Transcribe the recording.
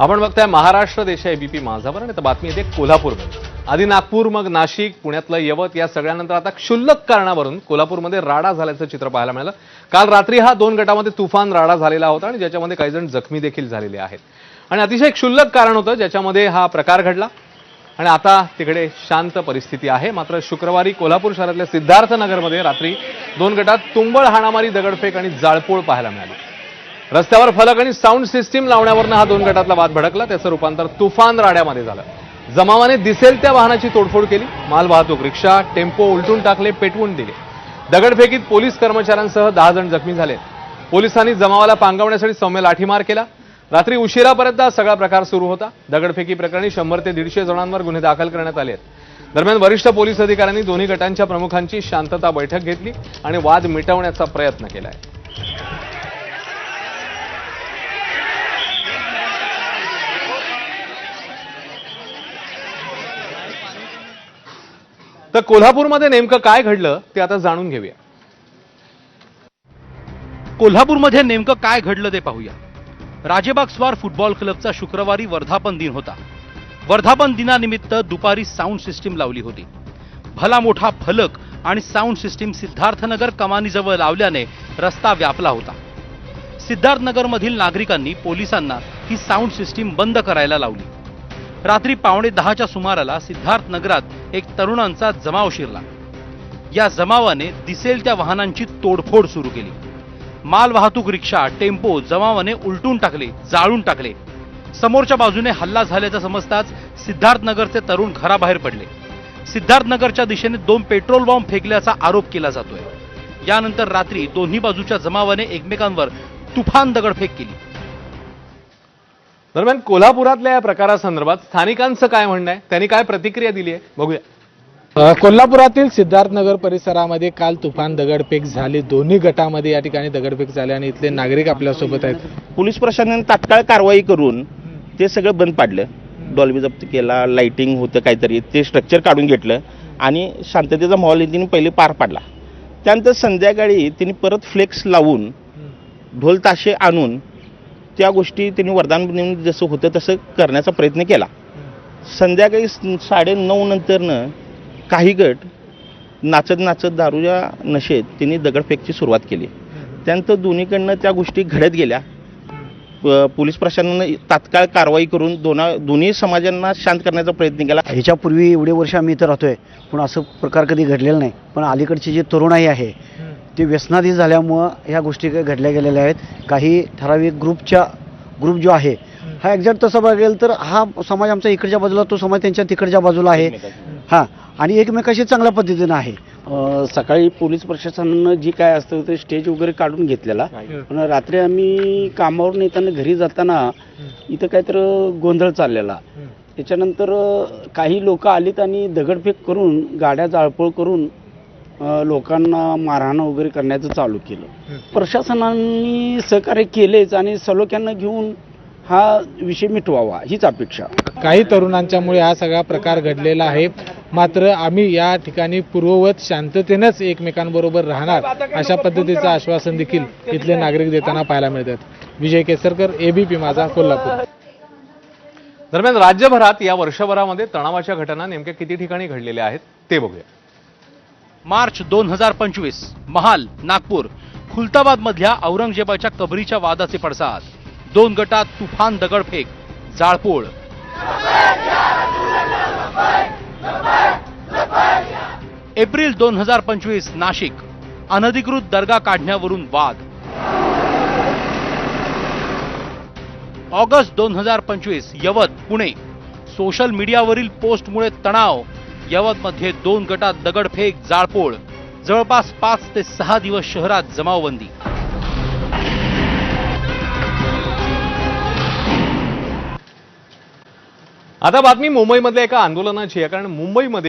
आपण बघताय महाराष्ट्र देश एबीपी माझावर आणि आता बातमी येते कोल्हापूरमध्ये. आधी नागपूर मग नाशिक पुण्यातलं यवत या सगळ्यानंतर आता क्षुल्लक कारणावरून कोल्हापूरमध्ये राडा झाल्याचं चित्र पाहायला मिळालं. काल रात्री हा दोन गटामध्ये तुफान राडा झालेला होता आणि ज्याच्यामध्ये काही जण जखमी देखील झालेले आहेत. आणि अतिशय क्षुल्लक कारण होतं ज्याच्यामध्ये हा प्रकार घडला. आणि आता तिकडे शांत परिस्थिती आहे. मात्र शुक्रवारी कोल्हापूर शहरातल्या सिद्धार्थनगरमध्ये रात्री दोन गटात तुंबळ हाणामारी दगडफेक आणि जाळपोळ पाहायला मिळाली. रस्त्यावर फलक आणि साऊंड सिस्टीम लावण्यावरनं हा दोन गटातला वाद भडकला. त्याचं रूपांतर तुफान राड्यामध्ये झालं. जमावाने दिसेल त्या वाहनाची तोडफोड केली. माल वाहतूक रिक्षा टेम्पो उलटून टाकले पेटवून दिले. दगडफेकीत पोलीस कर्मचाऱ्यांसह दहा जण जखमी झाले. पोलिसांनी जमावाला पांगवण्यासाठी सौम्य लाठीमार केला. रात्री उशिरापर्यंत हा सगळा प्रकार सुरू होता. दगडफेकी प्रकरणी शंभर ते दीडशे जणांवर गुन्हे दाखल करण्यात आले आहेत. दरम्यान वरिष्ठ पोलीस अधिकाऱ्यांनी दोन्ही गटांच्या प्रमुखांची शांतता बैठक घेतली आणि वाद मिटवण्याचा प्रयत्न केलाय. तर कोल्हापूरमध्ये नेमकं काय घडलं ते आता जाणून घेऊया. कोल्हापूरमध्ये नेमकं काय घडलं ते पाहूया. राजेबाग स्वार फुटबॉल क्लबचा शुक्रवारी वर्धापन दिन होता. वर्धापन दिनानिमित्त दुपारी साऊंड सिस्टीम लावली होती. भला मोठा फलक आणि साऊंड सिस्टीम सिद्धार्थनगर कमानीजवळ लावल्याने रस्ता व्यापला होता. सिद्धार्थनगरमधील नागरिकांनी पोलिसांना ही साऊंड सिस्टीम बंद करायला लावली. रात्री पावणे दहाच्या सुमाराला सिद्धार्थ नगरात एक तरुणांचा जमाव शिरला. या जमावाने दिसेल त्या वाहनांची तोडफोड सुरू केली. माल वाहतूक रिक्षा टेम्पो जमावाने उलटून टाकले जाळून टाकले. समोरच्या बाजूने हल्ला झाल्याचं समजताच सिद्धार्थनगरचे तरुण घराबाहेर पडले. सिद्धार्थनगरच्या दिशेने दोन पेट्रोल बॉम्ब फेकल्याचा आरोप केला जातोय. यानंतर रात्री दोन्ही बाजूच्या जमावाने एकमेकांवर तुफान दगडफेक केली. दरम्यान कोल्हापुरातल्या या प्रकारासंदर्भात स्थानिकांचं काय म्हणणं आहे? त्यांनी काय प्रतिक्रिया दिली आहे? बघूया. कोल्हापुरातील सिद्धार्थनगर परिसरामध्ये काल तुफान दगडफेक झाली. दोन्ही गटामध्ये या ठिकाणी दगडफेक झाली आणि इथले नागरिक आपल्यासोबत आहेत. पोलीस प्रशासनाने तात्काळ कारवाई करून ते सगळं बंद पाडलं. डॉल्बी जप्त केला लाइटिंग होतं काहीतरी ते स्ट्रक्चर काढून घेतलं आणि शांततेचा माहोल त्यांनी पहिले पार पाडला. त्यानंतर संध्याकाळी त्यांनी परत फ्लेक्स लावून ढोल ताशे आणून त्या गोष्टी त्यांनी वरदान नेऊन जसं होतं तसं करण्याचा प्रयत्न केला. संध्याकाळी साडे नऊ नंतरनं काही गट नाचत नाचत दारूच्या नशेत त्यांनी दगडफेकची सुरुवात केली. त्यानंतर दोन्हीकडनं त्या गोष्टी घडत गेल्या. प- पोलीस प्रशासनानं तात्काळ कारवाई करून दोना दोन्ही समाजांना शांत करण्याचा प्रयत्न केला. ह्याच्यापूर्वी एवढे वर्ष आम्ही इथं राहतोय. पण असं प्रकार कधी घडलेला नाही. पण अलीकडचे जे तरुणाई आहे ते व्यसनाधी झाल्यामुळं ह्या गोष्टी काही घडल्या गेलेल्या आहेत. काही ठराविक ग्रुपच्या ग्रुप जो आहे हा एक्झॅक्ट तसं बघेल तर हा समाज आमचा इकडच्या बाजूला तो समाज त्यांच्या तिकडच्या बाजूला आहे. हां आणि एकमेकाशी चांगल्या पद्धतीनं आहे. सकाळी पोलीस प्रशासनानं जी काय असतं ते स्टेज वगैरे काढून घेतलेला. पण रात्री आम्ही कामावरून येताना घरी जाताना इथं काहीतरी गोंधळ चाललेला. त्याच्यानंतर काही लोक आलीत आणि दगडफेक करून गाड्या जाळपोळ करून लोकांना मारहाण वगैरे करण्याचं चालू केलं. प्रशासनाने सहकार्य केलेच आणि सलोख्यांना घेऊन हा विषय मिटवावा हीच अपेक्षा. काही तरुणांच्यामुळे हा सगळा प्रकार घडलेला आहे. मात्र आम्ही या ठिकाणी पूर्ववत शांततेनंच एकमेकांबरोबर राहणार अशा पद्धतीचं आश्वासन देखील इथले नागरिक देताना पाहायला मिळतात. विजय केसरकर एबीपी माझा कोल्हापूर. दरम्यान राज्यभरात या वर्षभरामध्ये तणावाच्या घटना नेमक्या किती ठिकाणी घडलेल्या आहेत ते बघूया. मार्च दोन हजार पंचवीस महाल नागपूर खुलताबाद मधल्या औरंगजेबाच्या कबरीच्या वादाचे पडसाद. दोन गटात तुफान दगडफेक जाळपोळ. एप्रिल दोन हजार पंचवीस नाशिक. अनधिकृत दर्गा काढण्यावरून वाद. ऑगस्ट दोन हजार पंचवीस यवत पुणे. सोशल मीडियावरील पोस्टमुळे तणाव. यवतमध्ये दोन गटात दगडफेक जाळपोळ. जवळपास पाच ते सहा दिवस शहरात जमावबंदी. आता बातमी मुंबईमधल्या एका आंदोलनाची आहे कारण मुंबईमध्ये